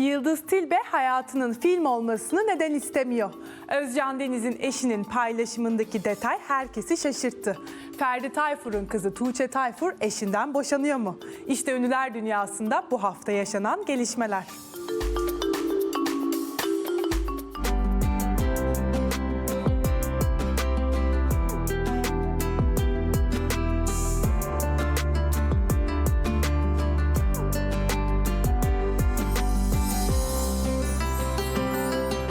Yıldız Tilbe hayatının film olmasını neden istemiyor? Özcan Deniz'in eşinin paylaşımındaki detay herkesi şaşırttı. Ferdi Tayfur'un kızı Tuğçe Tayfur eşinden boşanıyor mu? İşte ünlüler dünyasında bu hafta yaşanan gelişmeler.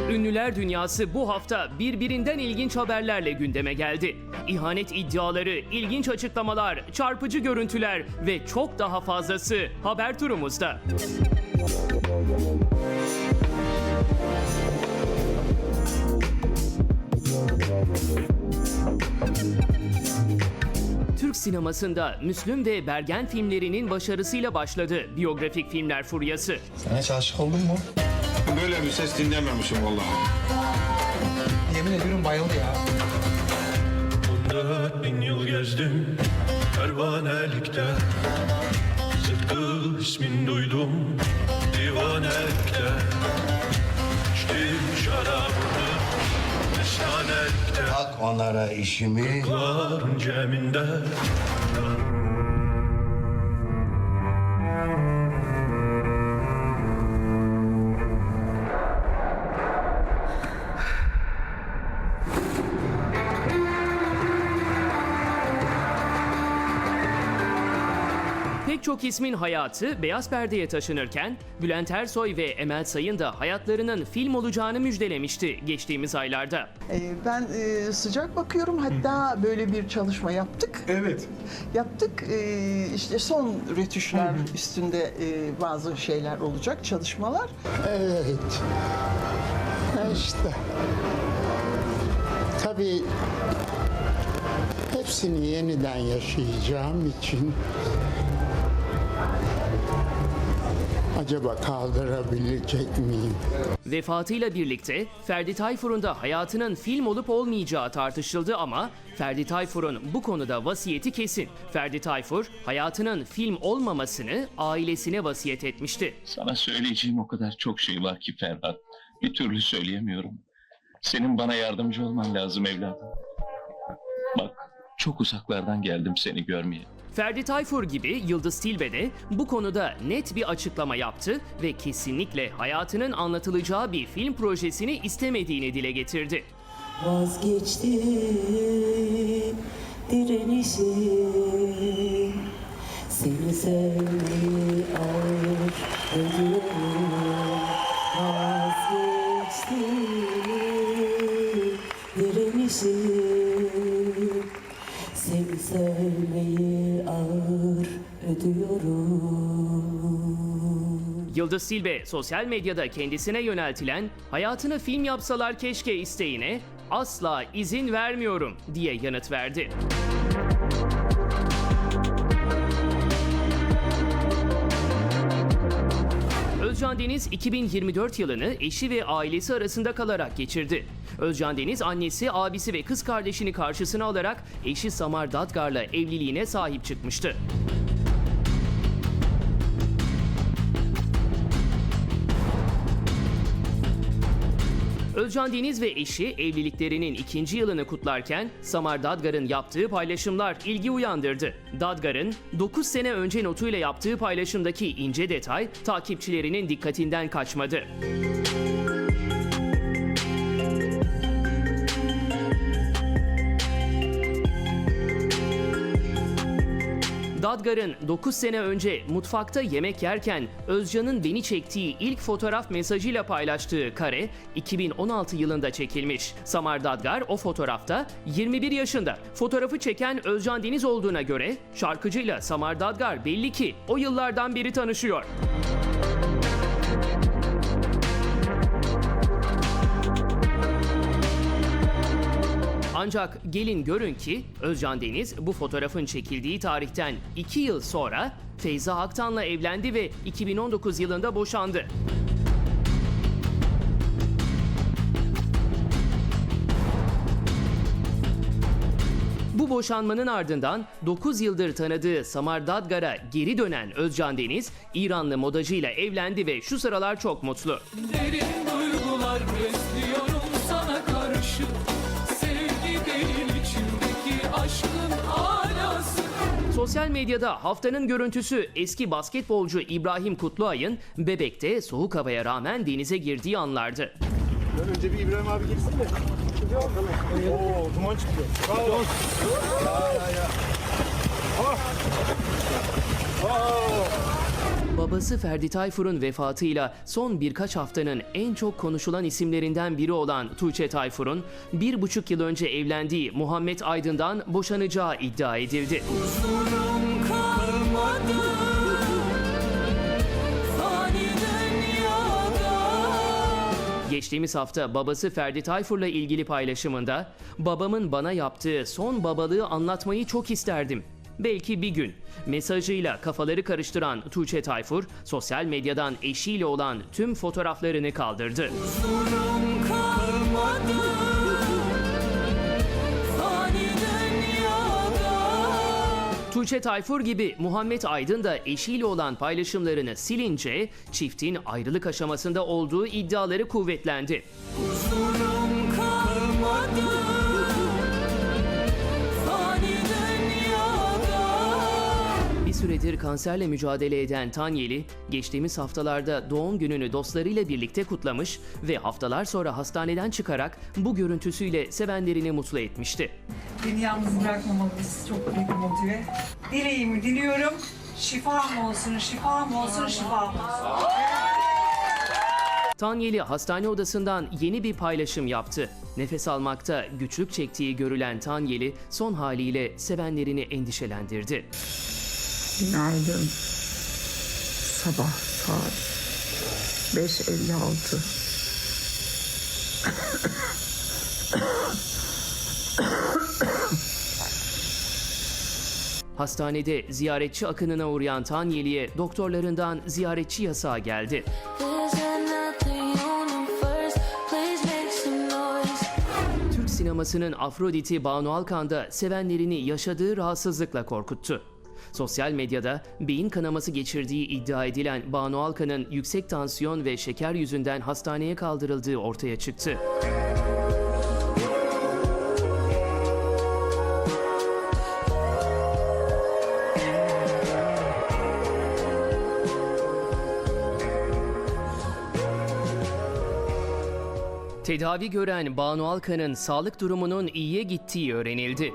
Ünlüler dünyası bu hafta birbirinden ilginç haberlerle gündeme geldi. İhanet iddiaları, ilginç açıklamalar, çarpıcı görüntüler ve çok daha fazlası haber turumuzda. Türk sinemasında Müslüm ve Bergen filmlerinin başarısıyla başladı biyografik filmler furyası. Sen hiç aşık oldun mu? Böyle bir ses dinlememişim vallahi. Yemin ediyorum bayıldı ya. Dört bin yıl gezdim pervanelikte. Sıtkı ismin duydum divanelikte İçtim şarabını meshanelikte Bak onlara işimi. Varın ceminde Pek çok ismin hayatı beyaz perdeye taşınırken Bülent Ersoy ve Emel Sayın da hayatlarının film olacağını müjdelemişti geçtiğimiz aylarda. Ee, Ben e, sıcak bakıyorum. Hatta böyle bir çalışma yaptık. Evet. Yaptık. Ee, işte son retüşler üstünde e, bazı şeyler olacak, çalışmalar. Evet. İşte. Tabii hepsini yeniden yaşayacağım için acaba kaldırabilecek miyim? Vefatıyla birlikte Ferdi Tayfur'un da hayatının film olup olmayacağı tartışıldı ama Ferdi Tayfur'un bu konuda vasiyeti kesin. Ferdi Tayfur hayatının film olmamasını ailesine vasiyet etmişti. Sana söyleyeceğim o kadar çok şey var ki Ferhat. Bir türlü söyleyemiyorum. Senin bana yardımcı olman lazım evladım. Bak, çok uzaklardan geldim seni görmeye. Ferdi Tayfur gibi Yıldız Tilbe de bu konuda net bir açıklama yaptı ve kesinlikle hayatının anlatılacağı bir film projesini istemediğini dile getirdi. Vazgeçtim direnişim Seni sevmeyi Seni sevmeyi ağır ödüyorum Yıldız Tilbe sosyal medyada kendisine yöneltilen hayatını film yapsalar keşke isteğine asla izin vermiyorum diye yanıt verdi. Özcan Deniz 2024 yılını eşi ve ailesi arasında kalarak geçirdi. Özcan Deniz annesi, abisi ve kız kardeşini karşısına alarak eşi Samar Dadgar'la evliliğine sahip çıkmıştı. Özcan Deniz ve eşi evliliklerinin ikinci yılını kutlarken Samar Dadgar'ın yaptığı paylaşımlar ilgi uyandırdı. Dadgar'ın 9 sene önce notuyla yaptığı paylaşımdaki ince detay takipçilerinin dikkatinden kaçmadı. Dadgar'ın 9 sene önce mutfakta yemek yerken Özcan'ın beni çektiği ilk fotoğraf mesajıyla paylaştığı kare 2016 yılında çekilmiş. Samar Dadgar o fotoğrafta 21 yaşında. Fotoğrafı çeken Özcan Deniz olduğuna göre şarkıcıyla Samar Dadgar belli ki o yıllardan beri tanışıyor. Ancak gelin görün ki Özcan Deniz bu fotoğrafın çekildiği tarihten 2 yıl sonra Feyza Aktan'la evlendi ve 2019 yılında boşandı. Bu boşanmanın ardından 9 yıldır tanıdığı Samar Dadgar'a geri dönen Özcan Deniz, İranlı modacıyla evlendi ve şu sıralar çok mutlu. Derin duygular besliyorum sana karşı Sosyal medyada haftanın görüntüsü eski basketbolcu İbrahim Kutluay'ın Bebek'te soğuk havaya rağmen denize girdiği anlardı. Önce bir İbrahim abi girsin de. Oo, duman çıkıyor. Bravo. Babası Ferdi Tayfur'un vefatıyla son birkaç haftanın en çok konuşulan isimlerinden biri olan Tuğçe Tayfur'un bir buçuk yıl önce evlendiği Muhammed Aydın'dan boşanacağı iddia edildi. Huzurum kalmadı Geçtiğimiz hafta babası Ferdi Tayfur'la ilgili paylaşımında babamın bana yaptığı son babalığı anlatmayı çok isterdim. Belki bir gün mesajıyla kafaları karıştıran Tuğçe Tayfur sosyal medyadan eşiyle olan tüm fotoğraflarını kaldırdı. Huzurum kalmadı Tuğçe Tayfur gibi Muhammed Aydın da eşiyle olan paylaşımlarını silince çiftin ayrılık aşamasında olduğu iddiaları kuvvetlendi. Huzurum kalmadı süredir kanserle mücadele eden Tanyeli, geçtiğimiz haftalarda doğum gününü dostlarıyla birlikte kutlamış ve haftalar sonra hastaneden çıkarak bu görüntüsüyle sevenlerini mutlu etmişti. Beni yalnız bırakmamanız çok büyük bir motive. Dileğimi diliyorum. Şifam olsun, şifam olsun, şifam olsun. Tanyeli hastane odasından yeni bir paylaşım yaptı. Nefes almakta güçlük çektiği görülen Tanyeli son haliyle sevenlerini endişelendirdi. Günaydın. Sabah saat 5.56. Hastanede ziyaretçi akınına uğrayan Tanyeli'ye doktorlarından ziyaretçi yasağı geldi. Türk sinemasının Afrodit'i Banu Alkan da sevenlerini yaşadığı rahatsızlıkla korkuttu. Sosyal medyada beyin kanaması geçirdiği iddia edilen Banu Alkan'ın yüksek tansiyon ve şeker yüzünden hastaneye kaldırıldığı ortaya çıktı. Tedavi gören Banu Alkan'ın sağlık durumunun iyiye gittiği öğrenildi.